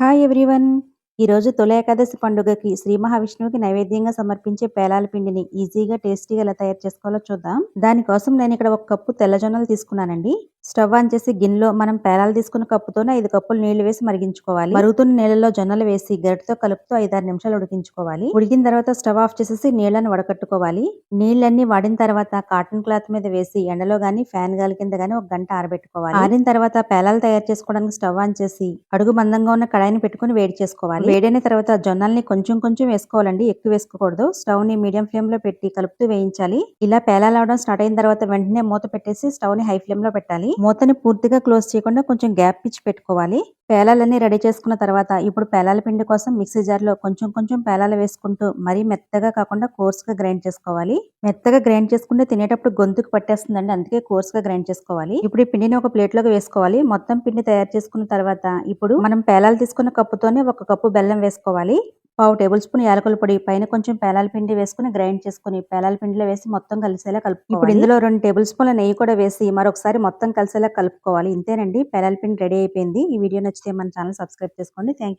Hi everyone. ఈరోజు తొలి ఏకాదశి పండుగకి శ్రీ మహావిష్ణువుకి నైవేద్యంగా సమర్పించే పేలాల పిండిని ఈజీగా టేస్టీగా ఎలా తయారు చేసుకోవాలో చూద్దాం. దానికోసం నేను ఇక్కడ ఒక కప్పు తెల్లజొన్నలు తీసుకున్నానండి. స్టవ్ ఆన్ చేసి గిన్నెలో మనం పేలాలు తీసుకున్న కప్పుతోనే ఐదు కప్పులు నీళ్ళు వేసి మరిగించుకోవాలి. మరుగుతున్న నీళ్ళలో జొన్నలు వేసి గరిటతో కలుపుతూ ఐదారు నిమిషాలు ఉడికించుకోవాలి. ఉడికిన తర్వాత స్టవ్ ఆఫ్ చేసేసి నీళ్ళను వడకట్టుకోవాలి. నీళ్ళన్ని వాడిన తర్వాత కాటన్ క్లాత్ మీద వేసి ఎండలో గాని ఫ్యాన్ గాలి కింద గానీ ఒక గంట ఆరబెట్టుకోవాలి. ఆరిన తర్వాత పేలాలు తయారు చేసుకోవడానికి స్టవ్ ఆన్ చేసి అడుగు మందంగా ఉన్న కడాయిని పెట్టుకుని వేడి చేసుకోవాలి. వేడైన తర్వాత జొన్నల్ని కొంచెం కొంచెం వేసుకోవాలండి. ఎక్కువ వేసుకోకూడదు. స్టవ్ని మీడియం ఫ్లేమ్లో పెట్టి కలుపుతూ వేయించాలి. ఇలా పేలాలు అవడం స్టార్ట్ అయిన తర్వాత వెంటనే మూత పెట్టేసి స్టవ్ని హై ఫ్లేమ్లో పెట్టాలి. మూతని పూర్తిగా క్లోజ్ చేయకుండా కొంచెం గ్యాప్ ఇచ్చి పెట్టుకోవాలి. పేలాలన్నీ రెడీ చేసుకున్న తర్వాత ఇప్పుడు పేలాల పిండి కోసం మిక్సీ జార్లో కొంచెం కొంచెం పేలాలు వేసుకుంటూ మరీ మెత్తగా కాకుండా కోర్స్గా గ్రైండ్ చేసుకోవాలి. మెత్తగా గ్రైండ్ చేసుకుంటే తినేటప్పుడు గొంతుకు పట్టేస్తుందండి. అందుకే కోర్స్గా గ్రైండ్ చేసుకోవాలి. ఇప్పుడు ఈ పిండిని ఒక ప్లేట్లోకి వేసుకోవాలి. మొత్తం పిండి తయారు చేసుకున్న తర్వాత ఇప్పుడు మనం పేలాలు తీసుకున్న కప్పుతోనే ఒక కప్పు బెల్లం వేసుకోవాలి. పావు టేబుల్ స్పూన్ యాలకుల పొడి పైన కొంచెం పేలాల పిండి వేసుకుని గ్రైండ్ చేసుకుని పేలాల పిండిలో వేసి మొత్తం కలిసేలా కలుపుకోవాలి. ఇప్పుడు ఇందులో రెండు టేబుల్ స్పూన్ల నెయ్యి కూడా వేసి మరొకసారి మొత్తం కలిసేలా కలుపుకోవాలి. ఇంతేనండి పేలాల పిండి రెడీ అయిపోయింది. ఈ వీడియో నచ్చితే మన ఛానల్ సబ్స్క్రైబ్ చేసుకోండి. థ్యాంక్